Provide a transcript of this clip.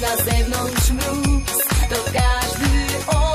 na zewnątrz mróz, to każdy on.